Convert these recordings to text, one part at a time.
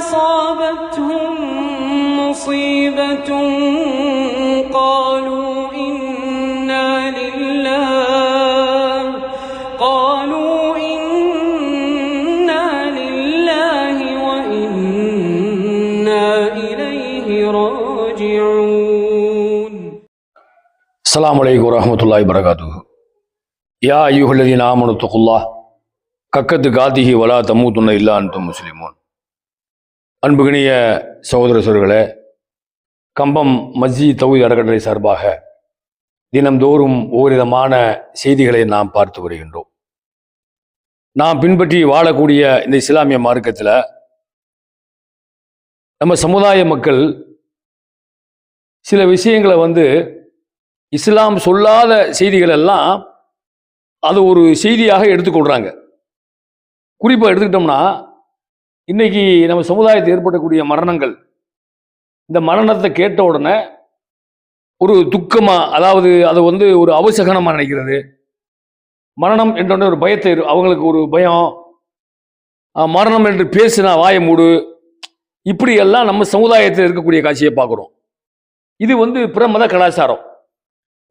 أصابتهم مصيبة قالوا إنا لله قالوا إنا لله وإنا إليه راجعون. السلام عليكم ورحمة الله وبركاته. يا أيها الذين آمنوا اتقوا الله ككد قاته ولا تموتن إلا أنتم مسلمون. அன்புகினிய சகோதர சோர்களே கம்பம் மஸ்ஜி தௌஹீத் அறக்கட்டளை சார்பாக தினம்தோறும் ஓரிதமான செய்திகளை நாம் பார்த்து வருகின்றோம். நாம் பின்பற்றி வாழக்கூடிய இந்த இஸ்லாமிய மார்க்கத்தில் நம்ம சமுதாய மக்கள் சில விஷயங்களை வந்து இஸ்லாம் சொல்லாத செய்திகள் எல்லாம் அது ஒரு செய்தியாக எடுத்துக்கொள்கிறாங்க குறிப்பாக எடுத்துக்கிட்டோம்னா இன்னைக்கு நம்ம சமுதாயத்தில் ஏற்படக்கூடிய மரணங்கள் இந்த மரணத்தை கேட்ட உடனே ஒரு துக்கமாக அதாவது அதை வந்து ஒரு அவசகனமாக நினைக்கிறது. மரணம் என்ற ஒரு பயத்தை அவங்களுக்கு ஒரு பயம். மரணம் என்று பேசினா வாய மூடு. இப்படி எல்லாம் நம்ம சமுதாயத்தில் இருக்கக்கூடிய காட்சியை பார்க்குறோம். இது வந்து பிற மத கலாச்சாரம்.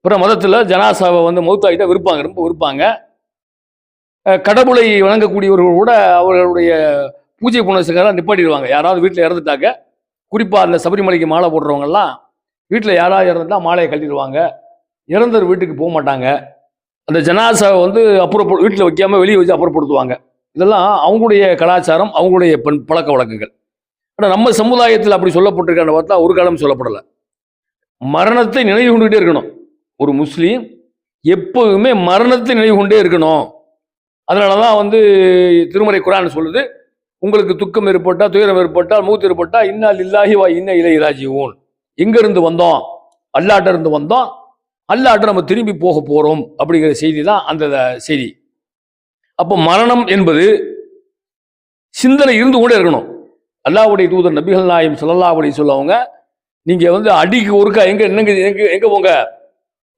பிற மதத்தில் ஜனாசாவை வந்து மௌத்தாகிட்ட விருப்பாங்க ரொம்ப விருப்பாங்க. கடவுளை வணங்கக்கூடியவர்கள் கூட அவர்களுடைய பூஜை புனசுக்காக நிப்பாட்டிடுவாங்க. யாராவது வீட்டில் இறந்துட்டாக்க குறிப்பாக அந்த சபரிமலைக்கு மாலை போடுறவங்கெல்லாம் வீட்டில் யாராவது இறந்துட்டா மாலையை கட்டிடுவாங்க இறந்தவர் வீட்டுக்கு போக மாட்டாங்க. அந்த ஜனாசாவை வந்து அப்புறம் வீட்டில் வைக்காமல் வெளியே வச்சு அப்புறப்படுத்துவாங்க. இதெல்லாம் அவங்களுடைய கலாச்சாரம் அவங்களுடைய பண் பழக்க வழக்கங்கள். ஆனால் நம்ம சமுதாயத்தில் அப்படி சொல்லப்பட்டிருக்கான்னு பார்த்தா ஒரு காலம் சொல்லப்படலை. மரணத்தை நினைவு கொண்டுகிட்டே இருக்கணும். ஒரு முஸ்லீம் எப்போதுமே மரணத்தை நினைவு கொண்டே இருக்கணும். அதனால தான் வந்து திருமறை குரான் சொல்லுது உங்களுக்கு துக்கம் ஏற்பட்டால் துயரம் ஏற்பட்டால் மூத்து ஏற்பட்டால் இன்னால் இல்லாஹி வா இன்ன இலை ராஜீவோன் எங்கேருந்து வந்தோம். அல்லாட்ட இருந்து வந்தோம். அல்லாட்ட நம்ம திரும்பி போக போகிறோம் அப்படிங்கிற செய்தி தான் அந்த செய்தி. அப்போ மரணம் என்பது சிந்தனை இருந்து கூட இருக்கணும். அல்லாவுடைய தூதர் நபிகள் நாயம் ஸல்லல்லாஹு அப்படின்னு சொல்லவங்க நீங்கள் வந்து அடிக்கு ஒருக்கா எங்கே என்னங்க எங்கே எங்கே போங்க?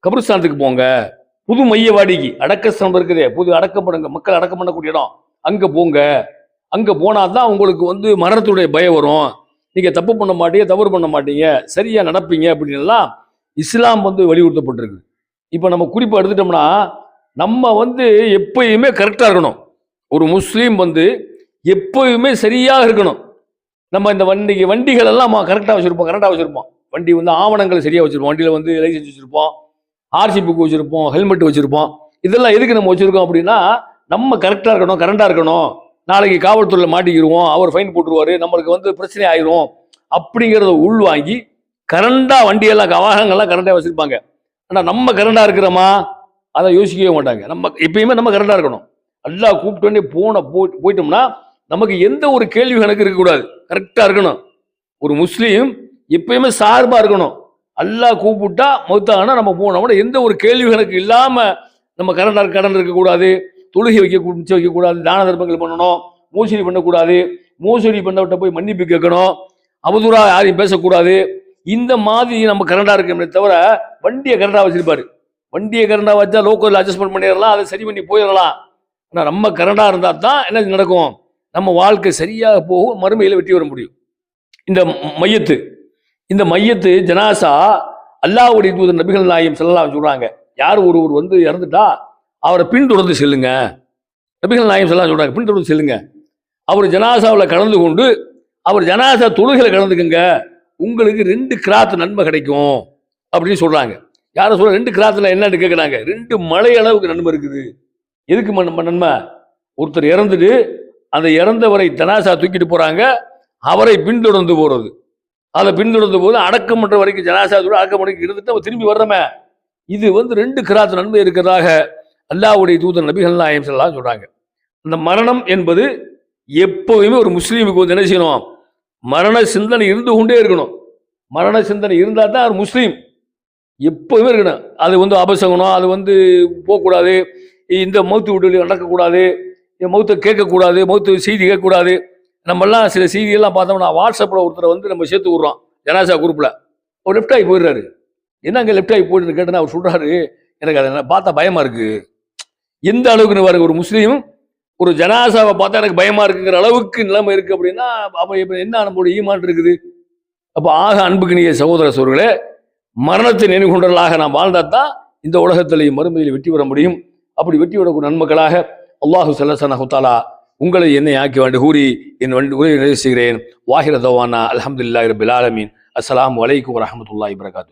கபிரஸ்தானத்துக்கு போங்க. புது மையவாடிக்கு அடக்கஸ்தலம் இருக்குதே. புது அடக்கம் பண்ணுங்க மக்கள் அடக்கம் பண்ணக்கூடிய இடம். அங்க போங்க. அங்கே போனால் தான் உங்களுக்கு வந்து மரணத்துடைய பயம் வரும். நீங்கள் தப்பு பண்ண மாட்டீங்க தவறு பண்ண மாட்டீங்க சரியாக நடப்பீங்க அப்படின்லாம் இஸ்லாம் வந்து வலியுறுத்தப்பட்டிருக்கு. இப்போ நம்ம குறிப்பாக எடுத்துட்டோம்னா நம்ம வந்து எப்பயுமே கரெக்டாக இருக்கணும். ஒரு முஸ்லீம் வந்து எப்பயுமே சரியாக இருக்கணும். நம்ம இந்த வண்டிக்கு வண்டிகள் எல்லாம் கரெக்டாக வச்சுருப்போம் கரெக்டாக வச்சுருப்போம். வண்டி வந்து ஆவணங்கள் சரியாக வச்சுருப்போம் வண்டியில் வந்து லைசன்ஸ் வச்சுருப்போம் ஆர்சி புக் வச்சுருப்போம் ஹெல்மெட் வச்சுருப்போம். இதெல்லாம் எதுக்கு நம்ம வச்சுருக்கோம் அப்படின்னா நம்ம கரெக்டாக இருக்கணும் கரண்டாக இருக்கணும். நாளைக்கு காவல்துறையில் மாட்டிக்கிடுவோம் அவர் ஃபைன் போட்டுருவாரு நம்மளுக்கு வந்து பிரச்சனை ஆயிரும் அப்படிங்கிறத உள்வாங்கி கரண்டாக வண்டியெல்லாம் வாகனங்கள்லாம் கரண்டாக வச்சுருப்பாங்க. ஆனால் நம்ம கரண்டாக இருக்கிறோமா? அதை யோசிக்கவே மாட்டாங்க. நம்ம எப்பயுமே நம்ம கரண்டாக இருக்கணும். நல்லா கூப்பிட்டோன்னே போன போ போயிட்டோம்னா நமக்கு எந்த ஒரு கேள்வி கணக்கு இருக்கக்கூடாது கரெக்டாக இருக்கணும். ஒரு முஸ்லீம் எப்பயுமே சார்பாக இருக்கணும். அல்லாஹ் கூப்பிட்டா மௌத்தாகனா நம்ம போனோம்னா எந்த ஒரு கேள்வி கணக்கு இல்லாமல் நம்ம கரண்டாக கடன் இருக்கக்கூடாது. தொழுகை வைக்க குடிச்சு வைக்கக்கூடாது தான தர்மங்கள் பண்ணணும் மோசடி பண்ணக்கூடாது மோசடி பண்ணவட்ட போய் மன்னிப்பு கேட்கணும் அவதூறாக யாரையும் பேசக்கூடாது. இந்த மாதிரி நம்ம கரண்டாக இருக்கமே தவிர வண்டியை கரண்டாக வச்சிருப்பாரு. வண்டியை கரண்டாக வச்சா லோக்கல் அட்ஜஸ்ட்மெண்ட் பண்ணிடலாம் அதை சரி பண்ணி போயிடலாம் ஆனால் நம்ம கரண்டாக இருந்தால் தான் என்ன நடக்கும்? நம்ம வாழ்க்கை சரியாக போகும் மறுமையில் வெற்றி வர முடியும். இந்த மையத்து இந்த மையத்து ஜனாசா அல்லாவுடைய தூதர் நபிகள் நாயம் செல்லலாம் சொல்கிறாங்க யார் ஒருவர் வந்து இறந்துட்டா அவரை பின்தொடர்ந்து செல்லுங்க. நபிகள் நாயம் சொல்லலாம் சொல்கிறாங்க பின்தொடர்ந்து செல்லுங்க. அவர் ஜனாசாவில் கலந்து கொண்டு அவர் ஜனாசா தொழுகையில் கலந்துக்குங்க. உங்களுக்கு ரெண்டு கிராத்து நன்மை கிடைக்கும் அப்படின்னு சொல்கிறாங்க யாரும் சொல்ற? ரெண்டு கிராத்தில் என்னன்னு கேட்குறாங்க ரெண்டு மலை அளவுக்கு நன்மை இருக்குது. எதுக்கு நன்மை? ஒருத்தர் இறந்துட்டு அந்த இறந்தவரை ஜனாசா தூக்கிட்டு போகிறாங்க அவரை பின்தொடர்ந்து போகிறது அதை பின்தொடர்ந்த போது அடக்கம் பண்ணுற வரைக்கும் ஜனாசா அடக்கம் வரைக்கும் இருந்துட்டு அவன் திரும்பி வர்றமே. இது வந்து ரெண்டு கிராத்து நன்மை இருக்கிறதாக அல்லாவுடைய தூதர் நபிகள் நாயம் சொல்லலாம் சொல்கிறாங்க அந்த மரணம் என்பது எப்போதுமே ஒரு முஸ்லீமுக்கு வந்து என்ன செய்யணும்? மரண சிந்தனை இருந்து கொண்டே இருக்கணும். மரண சிந்தனை இருந்தால் தான் ஒரு முஸ்லீம். எப்போதுமே இருக்கணும். அது வந்து அபசகனம் அது வந்து போகக்கூடாது. இந்த மௌத்து விட்டு நடக்கக்கூடாது. மௌத்தை கேட்கக்கூடாது. மௌத்து செய்தி கேட்கக்கூடாது. நம்மெல்லாம் சில செய்தியெல்லாம் பார்த்தோம்னா வாட்ஸ்அப்பில் ஒருத்தரை வந்து நம்ம சேர்த்து விட்றோம். ஜனாசா குரூப்பில் அவர் லெஃப்ட் ஆகி போயிடுறாரு. என்னங்க லெஃப்ட் ஆகி போயிட்டு கேட்டேன்னா அவர் சொல்கிறாரு எனக்கு அதை பார்த்தா பயமாக இருக்குது எந்த அளவுக்கு பாருங்க ஒரு முஸ்லீம் ஒரு ஜனாசாவை பார்த்தா எனக்கு பயமா இருக்குங்கிற அளவுக்கு நிலைமை இருக்கு அப்படின்னா அப்ப இப்ப என்ன நம்மளுடைய ஈமான் இருக்குது? அப்ப ஆக அன்புக்கு நீங்க சகோதர சோர்களே மரணத்தை நினைவு கொண்டவர்களாக நாம் வாழ்ந்தால் தான் இந்த உலகத்திலேயும் மறுமையில் வெற்றி பெற முடியும். அப்படி வெற்றி பெறக்கூடிய நன்மக்களாக அல்லாஹு சல்லசன ஹுத்தாலா உங்களை என்னை ஆக்கி வேண்டு கூறி என் வண்டி உரையை நிறைவு செய்கிறேன். வாஹிர தவானா அலமதுல்லா ரபில் ஆலமீன். வலைக்கு அலைக்கும் வரஹ்மத்துல்லாஹி வரகாத்து